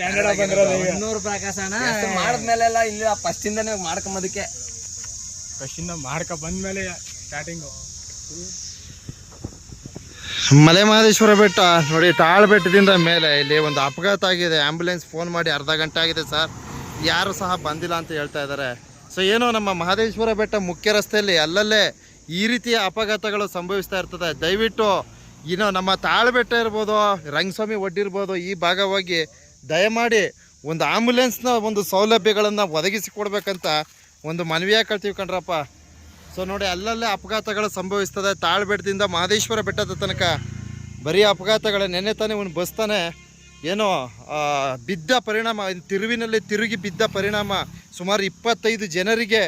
Standard ಬಂದಿರೋದು ಈಗ. ಇನ್ನೂರು ಪ್ರಕಾಶ ಮಾಡಿದ್ಮೇಲೆಲ್ಲ ಇಲ್ಲಿ ಫಸ್ಟ್ ಇಂದಾನೆ ಮಾಡ್ಕೊಂಬದಕ್ಕೆ ಫಸ್ಟಿಂದ ಮಾಡ್ಕೊ ಬಂದ್ಮೇಲೆ ಸ್ಟಾರ್ಟಿಂಗು ಮಲೆ ಮಹದೇಶ್ವರ ಬೆಟ್ಟ ನೋಡಿ ತಾಳ ಬೆಟ್ಟದಿಂದ ಮೇಲೆ ಇಲ್ಲಿ ಒಂದು ಅಪಘಾತ ಆಗಿದೆ. ಆಂಬ್ಯುಲೆನ್ಸ್ ಫೋನ್ ಮಾಡಿ ಅರ್ಧ ಗಂಟೆ ಆಗಿದೆ ಸರ್ ಯಾರು ಸಹ ಬಂದಿಲ್ಲ ಅಂತ ಹೇಳ್ತಾ ಇದ್ದಾರೆ. ಸೊ ಏನೋ ನಮ್ಮ ಮಹದೇಶ್ವರ ಬೆಟ್ಟ ಮುಖ್ಯ ರಸ್ತೆಯಲ್ಲಿ ಅಲ್ಲಲ್ಲೇ ಈ ರೀತಿಯ ಅಪಘಾತಗಳು ಸಂಭವಿಸ್ತಾ ಇರ್ತದೆ. ದಯವಿಟ್ಟು ಇನ್ನು ನಮ್ಮ ತಾಳ್ಬೆಟ್ಟ ಇರ್ಬೋದು ರಂಗಸ್ವಾಮಿ ಒಡ್ಡಿರ್ಬೋದು ಈ ಭಾಗವಾಗಿ ದಯಮಾಡಿ ಒಂದು ಆಂಬ್ಯುಲೆನ್ಸ್ನ ಒಂದು ಸೌಲಭ್ಯಗಳನ್ನು ಒದಗಿಸಿ ಕೊಡ್ಬೇಕಂತ ಒಂದು ಮನವಿ ಹಾಕೊಳ್ತೀವಿ ಕಣ್ರಪ್ಪ. ಸೊ ನೋಡಿ, ಅಲ್ಲಲ್ಲೇ ಅಪಘಾತಗಳು ಸಂಭವಿಸ್ತದೆ. ತಾಳ್ಬೆಟ್ಟದಿಂದ ಮಹದೇಶ್ವರ ಬೆಟ್ಟದ ತನಕ ಬರೀ ಅಪಘಾತಗಳ, ನೆನ್ನೆ ತಾನೇ ಒಂದು ಬಸ್ ತಾನೆ ಏನೋ ಬಿದ್ದ ಪರಿಣಾಮ ತಿರುವಿನಲ್ಲಿ ತಿರುಗಿ ಬಿದ್ದ ಪರಿಣಾಮ ಸುಮಾರು ಇಪ್ಪತ್ತೈದು ಜನರಿಗೆ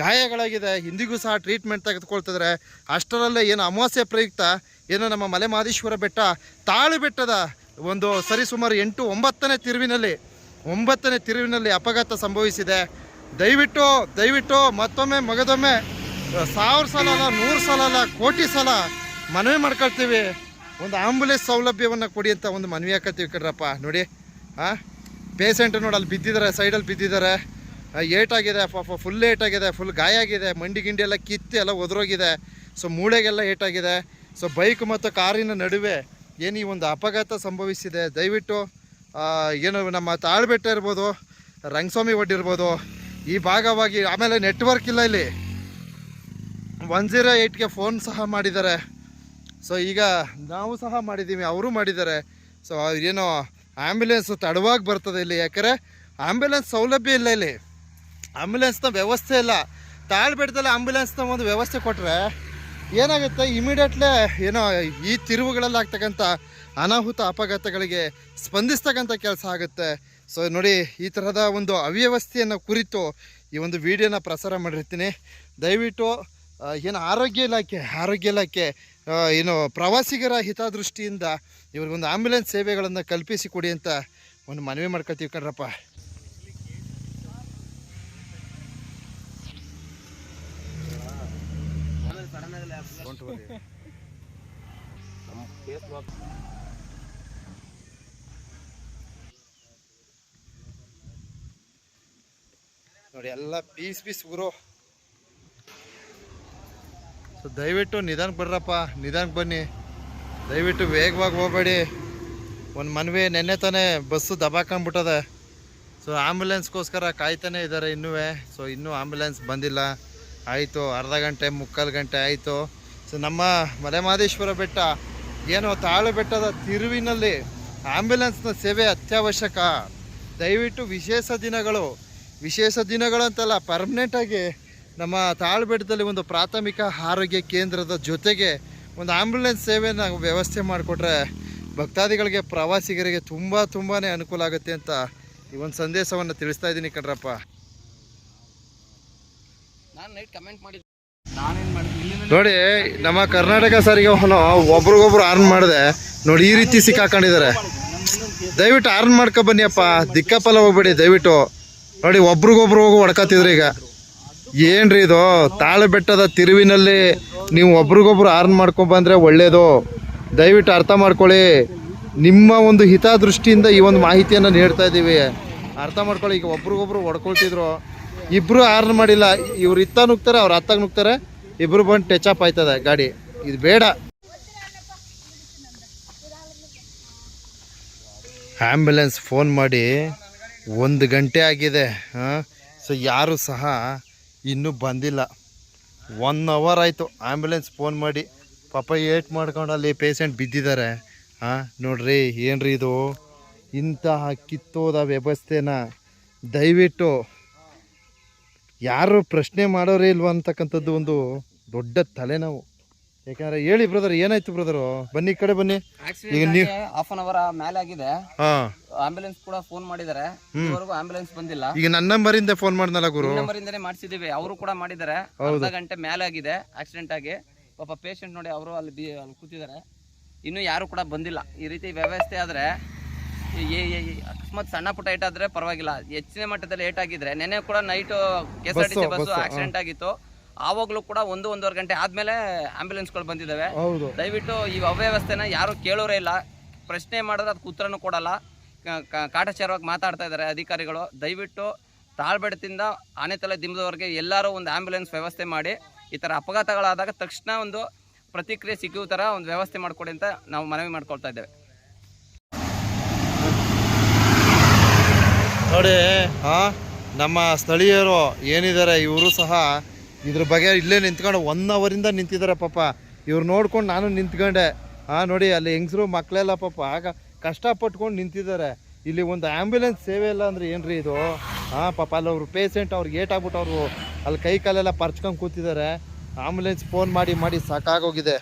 ಗಾಯಗಳಾಗಿದೆ. ಇಂದಿಗೂ ಸಹ ಟ್ರೀಟ್ಮೆಂಟ್ ತೆಗೆದುಕೊಳ್ತಿದ್ರೆ. ಅಷ್ಟರಲ್ಲೇ ಏನು ಅಮಾವಾಸ್ಯೆ ಪ್ರಯುಕ್ತ ಏನೋ ನಮ್ಮ ಮಲೆ ಮಹದೇಶ್ವರ ಬೆಟ್ಟ ತಾಳು ಬೆಟ್ಟದ ಒಂದು ಸರಿಸುಮಾರು ಎಂಟು ಒಂಬತ್ತನೇ ತಿರುವಿನಲ್ಲಿ ಒಂಬತ್ತನೇ ತಿರುವಿನಲ್ಲಿ ಅಪಘಾತ ಸಂಭವಿಸಿದೆ. ದಯವಿಟ್ಟು ದಯವಿಟ್ಟು ಮತ್ತೊಮ್ಮೆ, ಮಗದೊಮ್ಮೆ ಸಾವಿರ ಸಲ ಅಲ್ಲ, ನೂರು ಸಲ ಅಲ್ಲ, ಕೋಟಿ ಸಲ ಮನವಿ ಮಾಡ್ಕೊಳ್ತೀವಿ. ಒಂದು ಆಂಬುಲೆನ್ಸ್ ಸೌಲಭ್ಯವನ್ನು ಕೊಡಿ ಅಂತ ಒಂದು ಮನವಿ ಹಾಕತ್ತೀವಿ ಕಡ್ರಪ್ಪ ನೋಡಿ ಹಾಂ ಪೇಷಂಟ್ ನೋಡಿ ಅಲ್ಲಿ ಬಿದ್ದಿದ್ದಾರೆ ಸೈಡಲ್ಲಿ ಬಿದ್ದಿದ್ದಾರೆ. ಏಟ್ ಏಟಾಗಿದೆ ಪಾಪ ಫುಲ್ ಏಟಾಗಿದೆ ಫುಲ್ ಗಾಯ ಆಗಿದೆ, ಮಂಡಿ ಗಿಂಡಿ ಎಲ್ಲ ಕಿತ್ತು ಎಲ್ಲ ಒದರೋಗಿದೆ. ಸೊ ಮೂಳೆಗೆಲ್ಲ ಏಟಾಗಿದೆ. ಸೊ ಬೈಕ್ ಮತ್ತು ಕಾರಿನ ನಡುವೆ ಏನು ಈ ಒಂದು ಅಪಘಾತ ಸಂಭವಿಸಿದೆ? ದಯವಿಟ್ಟು ಏನು ನಮ್ಮ ತಾಳ್ಬೆಟ್ಟ ಇರ್ಬೋದು, ರಂಗಸ್ವಾಮಿ ಇರ್ಬೋದು, ಈ ಭಾಗವಾಗಿ ಆಮೇಲೆ ನೆಟ್ವರ್ಕ್ ಇಲ್ಲ ಇಲ್ಲಿ. ಒನ್ ಜೀರೋ ಏಯ್ಟ್ಗೆ ಫೋನ್ ಸಹ ಮಾಡಿದ್ದಾರೆ. ಸೊ ಈಗ ನಾವು ಸಹ ಮಾಡಿದ್ದೀವಿ ಅವರು ಮಾಡಿದ್ದಾರೆ. ಸೊ ಏನೋ ಆ್ಯಂಬುಲೆನ್ಸ್ ತಡವಾಗಿ ಬರ್ತದೆ ಇಲ್ಲಿ. ಯಾಕಂದರೆ ಆ್ಯಂಬುಲೆನ್ಸ್ ಸೌಲಭ್ಯ ಇಲ್ಲ ಇಲ್ಲಿ. ಆ್ಯಂಬುಲೆನ್ಸ್ನ ವ್ಯವಸ್ಥೆ ಇಲ್ಲ. ತಾಳ್ಬೆಟ್ಟದಲ್ಲಿ ಆ್ಯಂಬುಲೆನ್ಸ್ನ ಒಂದು ವ್ಯವಸ್ಥೆ ಕೊಟ್ಟರೆ ಏನಾಗುತ್ತೆ? ಇಮಿಡಿಯೇಟ್ಲಿ ಏನೋ ಈ ತಿರುವುಗಳಲ್ಲಿ ಆಗ್ತಕ್ಕಂಥ ಅನಾಹುತ ಅಪಘಾತಗಳಿಗೆ ಸ್ಪಂದಿಸ್ತಕ್ಕಂಥ ಕೆಲಸ ಆಗುತ್ತೆ. ಸೊ ನೋಡಿ, ಈ ತರಹದ ಒಂದು ಅವ್ಯವಸ್ಥೆಯನ್ನು ಕುರಿತು ಈ ಒಂದು ವಿಡಿಯೋನ ಪ್ರಸಾರ ಮಾಡಿರ್ತೀನಿ. ದಯವಿಟ್ಟು ಏನು ಆರೋಗ್ಯ ಇಲಾಖೆ ಆರೋಗ್ಯ ಇಲಾಖೆ ಏನು ಪ್ರವಾಸಿಗರ ಹಿತದೃಷ್ಟಿಯಿಂದ ಇವ್ರಿಗೊಂದು ಆಂಬ್ಯುಲೆನ್ಸ್ ಸೇವೆಗಳನ್ನು ಕಲ್ಪಿಸಿ ಕೊಡಿ ಅಂತ ಒಂದು ಮನವಿ ಮಾಡ್ಕೊತೀವಿ ಕಣ್ರಪ್ಪ. ನೋಡಿ. ಎಲ್ಲ ಪೀಸ್ ಪೀಸ್ ಗುರು. ಸೊ, ದಯವಿಟ್ಟು ನಿಧಾನಕ್ಕೆ ಬರ್ರಪ್ಪ ನಿಧಾನಕ್ಕೆ ಬನ್ನಿ. ದಯವಿಟ್ಟು ವೇಗವಾಗಿ ಹೋಗಬೇಡಿ. ಒಂದು ಮನವಿ ನೆನ್ನೆ ತಾನೇ ಬಸ್ಸು ದಬಾಕೊಂಡ್ಬಿಟ್ಟದೆ ಸೊ, ಆಂಬ್ಯುಲೆನ್ಸ್ಗೋಸ್ಕರ ಕಾಯ್ತಾನೆ ಇದ್ದಾರೆ ಇನ್ನೂ ಸೊ, ಇನ್ನೂ ಆಂಬ್ಯುಲೆನ್ಸ್ ಬಂದಿಲ್ಲ. ಆಯಿತು, ಅರ್ಧ ಗಂಟೆ, ಮುಕ್ಕಾಲು ಗಂಟೆ ಆಯಿತು. ಸೊ ನಮ್ಮ ಮಲೆಮಹದೇಶ್ವರ ಬೆಟ್ಟ ಏನು ತಾಳು ಬೆಟ್ಟದ ತಿರುವಿನಲ್ಲಿ ಆಂಬ್ಯುಲೆನ್ಸ್ನ ಸೇವೆ ಅತ್ಯವಶ್ಯಕ. ದಯವಿಟ್ಟು ವಿಶೇಷ ದಿನಗಳು, ವಿಶೇಷ ದಿನಗಳಂತಲ್ಲ ಪರ್ಮನೆಂಟಾಗಿ ನಮ್ಮ ತಾಳು ಬೆಟ್ಟದಲ್ಲಿ ಒಂದು ಪ್ರಾಥಮಿಕ ಆರೋಗ್ಯ ಕೇಂದ್ರದ ಜೊತೆಗೆ ಒಂದು ಆಂಬ್ಯುಲೆನ್ಸ್ ಸೇವೆನ ವ್ಯವಸ್ಥೆ ಮಾಡಿಕೊಟ್ರೆ ಭಕ್ತಾದಿಗಳಿಗೆ, ಪ್ರವಾಸಿಗರಿಗೆ ತುಂಬ ತುಂಬಾ ಅನುಕೂಲ ಆಗುತ್ತೆ ಅಂತ ಈ ಒಂದು ಸಂದೇಶವನ್ನು ತಿಳಿಸ್ತಾ ಇದ್ದೀನಿ ಕಣ್ರಪ್ಪ. ನಾನು ನೈಟ್ ಕಮೆಂಟ್ ನೋಡಿ, ನಮ್ಮ ಕರ್ನಾಟಕ ಸಾರಿಗೆ ಅವನು ಒಬ್ರಿಗೊಬ್ರು ಆರ್ನ್ ಮಾಡಿದೆ. ನೋಡಿ, ಈ ರೀತಿ ಸಿಕ್ಕಾಕೊಂಡಿದ್ದಾರೆ. ದಯವಿಟ್ಟು ಆರ್ನ್ ಮಾಡ್ಕೊ ಬನ್ನಿಯಪ್ಪ. ದಿಕ್ಕಪ್ಪಲ್ಲ ಹೋಗ್ಬೇಡಿ, ದಯವಿಟ್ಟು. ನೋಡಿ, ಒಬ್ರಿಗೊಬ್ರು ಹೋಗಿ ಹೊಡ್ಕತ್ತಿದ್ರು ಈಗ. ಏನ್ರಿ ಇದು? ತಾಳು ಬೆಟ್ಟದ ತಿರುವಿನಲ್ಲಿ ನೀವು ಒಬ್ರಿಗೊಬ್ರು ಆರ್ನ್ ಮಾಡ್ಕೊಂಡ್ ಒಳ್ಳೇದು. ದಯವಿಟ್ಟು ಅರ್ಥ ಮಾಡ್ಕೊಳ್ಳಿ. ನಿಮ್ಮ ಒಂದು ಹಿತದೃಷ್ಟಿಯಿಂದ ಈ ಒಂದು ಮಾಹಿತಿಯನ್ನು ನೀಡ್ತಾ ಇದ್ದೀವಿ. ಅರ್ಥ ಮಾಡ್ಕೊಳ್ಳಿ, ಈಗ ಒಬ್ರಿಗೊಬ್ರು ಹೊಡ್ಕೊಳ್ತಿದ್ರು. ಇಬ್ರು ಆರ್ನ್ ಮಾಡಿಲ್ಲ, ಇವ್ರು ಇತ್ತ ನುಗ್ತಾರೆ, ಅವ್ರು ಅತ್ತಾಗ ನುಗ್ತಾರೆ. ಇಬ್ರು ಬಂದು ಟಚ್ ಅಪ್ ಆಯ್ತದೆ ಗಾಡಿ. ಇದು ಬೇಡ. ಆ್ಯಂಬುಲೆನ್ಸ್ ಫೋನ್ ಮಾಡಿ ಒಂದು ಗಂಟೆ ಆಗಿದೆ, ಹಾಂ? ಸೊ ಯಾರು ಸಹ ಇನ್ನೂ ಬಂದಿಲ್ಲ. ಒನ್ ಅವರ್ ಆಯಿತು ಆ್ಯಂಬುಲೆನ್ಸ್ ಫೋನ್ ಮಾಡಿ. ಪಾಪ ಏಟ್ ಮಾಡ್ಕೊಂಡು ಅಲ್ಲಿ ಪೇಷಂಟ್ ಬಿದ್ದಿದ್ದಾರೆ, ಹಾಂ? ನೋಡ್ರಿ, ಏನ್ರಿ ಇದು? ಇಂತಹ ಕಿತ್ತೋದ ವ್ಯವಸ್ಥೆನ ದಯವಿಟ್ಟು ಯಾರು ಪ್ರಶ್ನೆ ಮಾಡೋರೇ ಇಲ್ವ ಅಂತಕ್ಕಂಥದ್ದು ಒಂದು ದೊಡ್ಡ ತಲೆನೋವು. ಯಾಕಂದ್ರೆ ಹೇಳಿ ಬ್ರದರ್ ಏನಾಯ್ತು ಬ್ರದರು ಬನ್ನಿ ಈ ಕಡೆ ಬನ್ನಿ. ಈಗ ನೀವು ಹಾಫ್ ಅನ್ ಅವರ್ ಮೇಲೆ ಆಗಿದೆ. ಆಂಬುಲೆನ್ಸ್ ಆಂಬ್ಯುಲೆನ್ಸ್ ಕೂಡ ಫೋನ್ ಮಾಡಿದ್ದಾರೆ. ಇದುವರೆಗೂ ಆಂಬ್ಯುಲೆನ್ಸ್ ಬಂದಿಲ್ಲ. ಈಗ ನನ್ನ ನಂಬರಿಂದ ಫೋನ್ ಮಾಡಿದ್ನಲ್ಲ ಗುರು? ನಂಬರ್ ಇಂದನೇ ಮಾಡಿಸಿದೀವಿ ಅವರು ಕೂಡ ಮಾಡಿದ್ದಾರೆ. ಅರ್ಧ ಗಂಟೆ ಮೇಲೆ ಆಗಿದೆ ಆಕ್ಸಿಡೆಂಟ್ ಆಗಿ. ಪಾಪ ಪೇಷಂಟ್ ನೋಡಿ ಅವರು ಅಲ್ಲಿ ಅಲ್ಲಿ ಕೂತಿದ್ದಾರೆ. ಇನ್ನು ಯಾರು ಕೂಡ ಬಂದಿಲ್ಲ. ಈ ರೀತಿ ವ್ಯವಸ್ಥೆ ಆದ್ರೆ ಅಕಸ್ಮಾತ್ ಸಣ್ಣ ಪುಟ್ಟ ಏಟ್ ಆದ್ರೆ ಪರವಾಗಿಲ್ಲ. ಹೆಚ್ಚಿನ ಮಟ್ಟದಲ್ಲಿ ಏಟ್ ಆಗಿದ್ರೆ ನೆನೆ ಕೂಡ night K S R T C bus accident ಆಗಿತ್ತು. ಆವಾಗ್ಲೂ ಕೂಡ ಒಂದು ಒಂದೂವರೆ ಗಂಟೆ ಆದ್ಮೇಲೆ ಆಂಬ್ಯುಲೆನ್ಸ್ಗಳು ಬಂದಿದ್ದಾವೆ ಹೌದು. ದಯವಿಟ್ಟು ಈ ಅವ್ಯವಸ್ಥೆನ ಯಾರು ಕೇಳೋರೇ ಇಲ್ಲ. ಪ್ರಶ್ನೆ ಮಾಡಿದ್ರೆ ಅದಕ್ಕೆ ಉತ್ತರನೂ ಕೊಡಲ್ಲ. ಕಾಟಾಚಾರವಾಗಿ ಮಾತಾಡ್ತಾ ಇದ್ದಾರೆ ಅಧಿಕಾರಿಗಳು. ದಯವಿಟ್ಟು ತಾಳ್ಬೆಟ್ಟದಿಂದ ಆನೆತಲೆ ದಿಂಬದವರೆಗೆ ಎಲ್ಲರೂ ಒಂದು ಆಂಬ್ಯುಲೆನ್ಸ್ ವ್ಯವಸ್ಥೆ ಮಾಡಿ ಈ ಥರ ಅಪಘಾತಗಳಾದಾಗ ತಕ್ಷಣ ಒಂದು ಪ್ರತಿಕ್ರಿಯೆ ಸಿಗುವ ಥರ ಒಂದು ವ್ಯವಸ್ಥೆ ಮಾಡಿಕೊಡಿ ಅಂತ ನಾವು ಮನವಿ ಮಾಡ್ಕೊಳ್ತಾ ಇದ್ದೇವೆ. ನೋಡಿ. ಹಾ ನಮ್ಮ ಸ್ಥಳೀಯರು ಏನಿದ್ದಾರೆ, ಇವರು ಸಹ ಇದ್ರ ಬಗ್ಗೆ ಇಲ್ಲೇ ನಿಂತ್ಕೊಂಡು ಒನ್ ಅವರಿಂದ ನಿಂತಿದ್ದಾರೆ ಪಾಪ. ಇವ್ರು ನೋಡ್ಕೊಂಡು ನಾನು ನಿಂತ್ಕೊಂಡೆ. ಹಾ ನೋಡಿ, ಅಲ್ಲಿ ಹೆಂಗಸರು ಮಕ್ಕಳೆಲ್ಲ ಪಾಪ ಆಗ ಕಷ್ಟಪಟ್ಕೊಂಡು ನಿಂತಿದ್ದಾರೆ. ಇಲ್ಲಿ ಒಂದು ಆ್ಯಂಬುಲೆನ್ಸ್ ಸೇವೆ ಇಲ್ಲ ಅಂದ್ರೆ ಏನ್ರಿ ಇದು? ಹಾಂ ಪಾಪ ಅಲ್ಲಿ ಅವರು ಪೇಷೆಂಟ್ ಅವ್ರಿಗೆ ಏಟಾಗ್ಬಿಟ್ಟು ಅವರು ಅಲ್ಲಿ ಕೈ ಕಾಲೆಲ್ಲ ಪರ್ಚ್ಕೊಂಡು ಕೂತಿದ್ದಾರೆ. ಆಂಬುಲೆನ್ಸ್ ಫೋನ್ ಮಾಡಿ ಮಾಡಿ ಸಾಕಾಗೋಗಿದೆ.